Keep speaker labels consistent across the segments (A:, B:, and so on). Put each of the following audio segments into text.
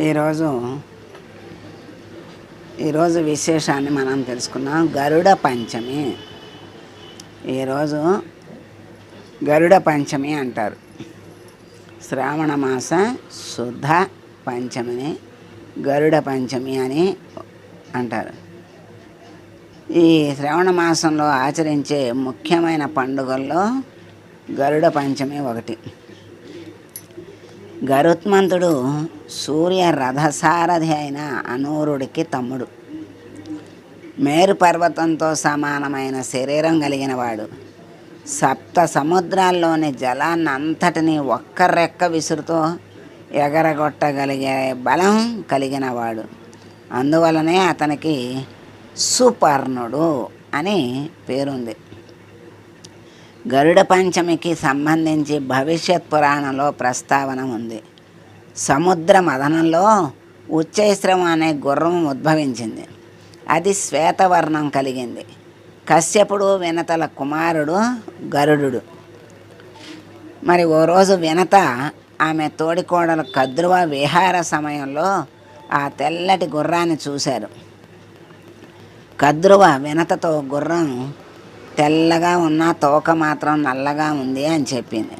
A: ఈరోజు ఈరోజు విశేషాన్ని మనం తెలుసుకున్నాం గరుడ పంచమి. ఈరోజు గరుడ పంచమి అంటారు. శ్రావణ మాస శుద్ధ పంచమిని గరుడ పంచమి అని అంటారు. ఈ శ్రావణ మాసంలో ఆచరించే ముఖ్యమైన పండుగల్లో గరుడ పంచమి ఒకటి. గరుత్మంతుడు సూర్య రథసారథి అయిన అనూరుడికి తమ్ముడు. మేరు పర్వతంతో సమానమైన శరీరం కలిగిన వాడు. సప్త సముద్రాల్లోని జలాన్ని అంతటిని ఒక్క రెక్క విసురుతో ఎగరగొట్టగలిగే బలం కలిగిన వాడు. అందువలనే అతనికి సుపర్ణుడు అని పేరుంది. గరుడ పంచమికి సంబంధించి భవిష్యత్ పురాణంలో ప్రస్తావన ఉంది. సముద్ర మదనంలో ఉచ్చైశ్రవం అనే గుర్రం ఉద్భవించింది. అది శ్వేతవర్ణం కలిగింది. కశ్యపుడు వినతల కుమారుడు గరుడు మరి ఓ రోజు వినత ఆమె తోడికోడలు కద్రువ విహార సమయంలో ఆ తెల్లటి గుర్రాన్ని చూశారు. కద్రువ వినతతో గుర్రం తెల్లగా ఉన్న తోక మాత్రం నల్లగా ఉంది అని చెప్పింది.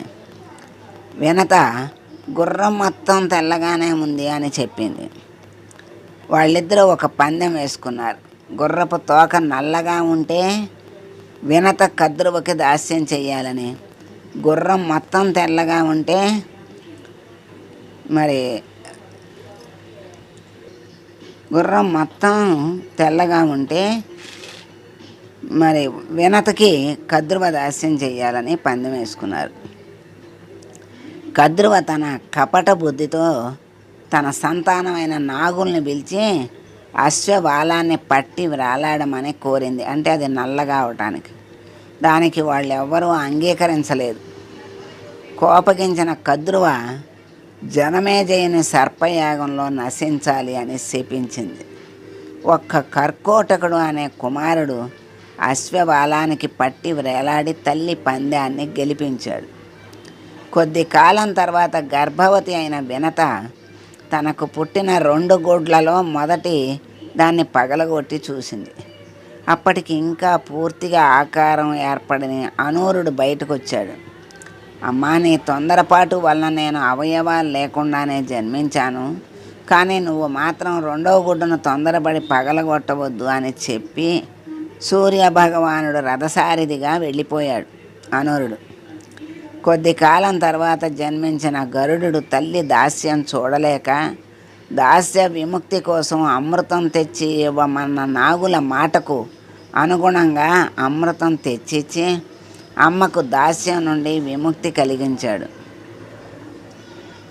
A: వినత గుర్రం మొత్తం తెల్లగానే ఉంది అని చెప్పింది. వాళ్ళిద్దరూ ఒక పందెం వేసుకున్నారు. గుర్రపు తోక నల్లగా ఉంటే వినత కద్రువకి దాస్యం చేయాలని గుర్రం మొత్తం తెల్లగా ఉంటే మరి గుర్రం మొత్తం తెల్లగా ఉంటే మరి వినతకి కద్రువ దాస్యం చేయాలని పందెం వేసుకున్నారు. కద్రువ తన కపట బుద్ధితో తన సంతానమైన నాగుల్ని పిలిచి అశ్వబాలాన్ని పట్టి వ్రాలాడమని కోరింది. అంటే అది నల్లగా అవటానికి. దానికి వాళ్ళు ఎవ్వరూ అంగీకరించలేదు. కోపగించిన కద్రువ జనమేజయుని సర్పయాగంలో నశించాలి అని శపించింది. ఒక్క కర్కోటకుడు అనే కుమారుడు అశ్వబాలానికి పట్టి వ్రేలాడి తల్లి పందాన్ని గెలిపించాడు. కొద్ది కాలం తర్వాత గర్భవతి అయిన వినత తనకు పుట్టిన రెండు గోడ్లలో మొదటి దాన్ని పగలగొట్టి చూసింది. అప్పటికి ఇంకా పూర్తిగా ఆకారం ఏర్పడిన అనూరుడు బయటకు వచ్చాడు అమ్మా నీ తొందరపాటు వలన నేను అవయవాలు లేకుండానే జన్మించాను. కానీ నువ్వు మాత్రం రెండవ గుడ్డను తొందరపడి పగలగొట్టవద్దు అని చెప్పి సూర్య భగవానుడు రథసారిదిగా వెళ్ళిపోయాడు అనురుడు. కొద్ది కాలం తర్వాత జన్మించిన గరుడు తల్లి దాస్యం చూడలేక దాస్య విముక్తి కోసం అమృతం తెచ్చి ఇవ్వమన్న నాగుల మాటకు అనుగుణంగా అమృతం తెచ్చిచ్చి అమ్మకు దాస్యం నుండి విముక్తి కలిగించాడు.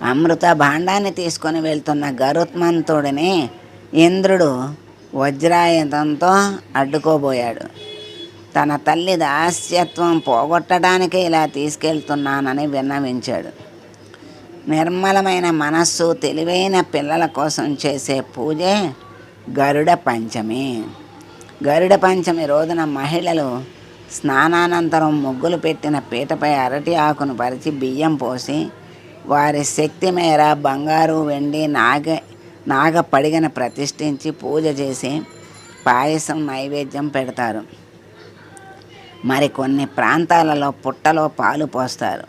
A: అమృత భాండాన్ని తీసుకొని వెళ్తున్న గరుత్మంతుడిని ఇంద్రుడు వజ్రాయుధంతో అడ్డుకోబోయాడు. తన తల్లి దాస్యత్వం పోగొట్టడానికే ఇలా తీసుకెళ్తున్నానని విన్నవించాడు. నిర్మలమైన మనస్సు తెలివైన పిల్లల కోసం చేసే పూజే గరుడ పంచమి. గరుడ పంచమి రోజున మహిళలు స్నానానంతరం ముగ్గులు పెట్టిన పీటపై అరటి ఆకును పరిచి బియ్యం పోసి వారి శక్తి మేర బంగారు వెండి నాగ నాగపడిగను ప్రతిష్ఠించి పూజ చేసి పాయసం నైవేద్యం పెడతారు. మరి కొన్ని ప్రాంతాలలో పుట్టలో పాలు పోస్తారు.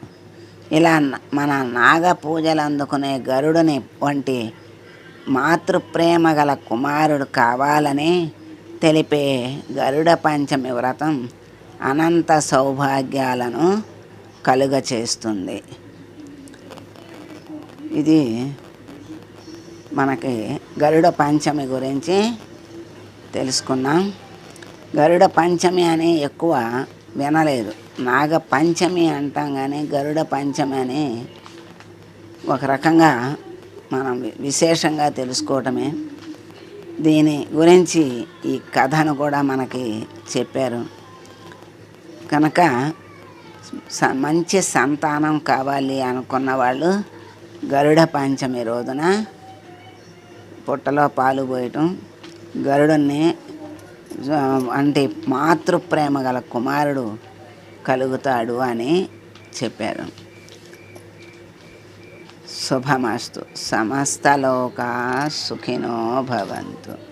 A: ఇలా మన నాగ పూజలు అందుకునే గరుడుని వంటి మాతృప్రేమ గల కుమారుడు కావాలని తెలిపే గరుడ పంచమి వ్రతం అనంత సౌభాగ్యాలను కలుగ చేస్తుంది ఇది మనకి గరుడ పంచమి గురించి తెలుసుకున్నాం గరుడ పంచమి అని ఎక్కువ వినలేదు. నాగ పంచమి అంటాం కానీ గరుడ పంచమి అని ఒక రకంగా మనం విశేషంగా తెలుసుకోవటమే. దీని గురించి ఈ కథను కూడా మనకి చెప్పారు. కనుక స- మంచి సంతానం కావాలి అనుకున్న వాళ్ళు గరుడ పంచమి రోజున పుట్టలో పాలు పోయటం గరుడుని అంటే అంటే మాతృప్రేమ గల కుమారుడు కలుగుతాడు అని చెప్పారు. శుభమస్తు. సమస్తలోకా సుఖినో భవంతు.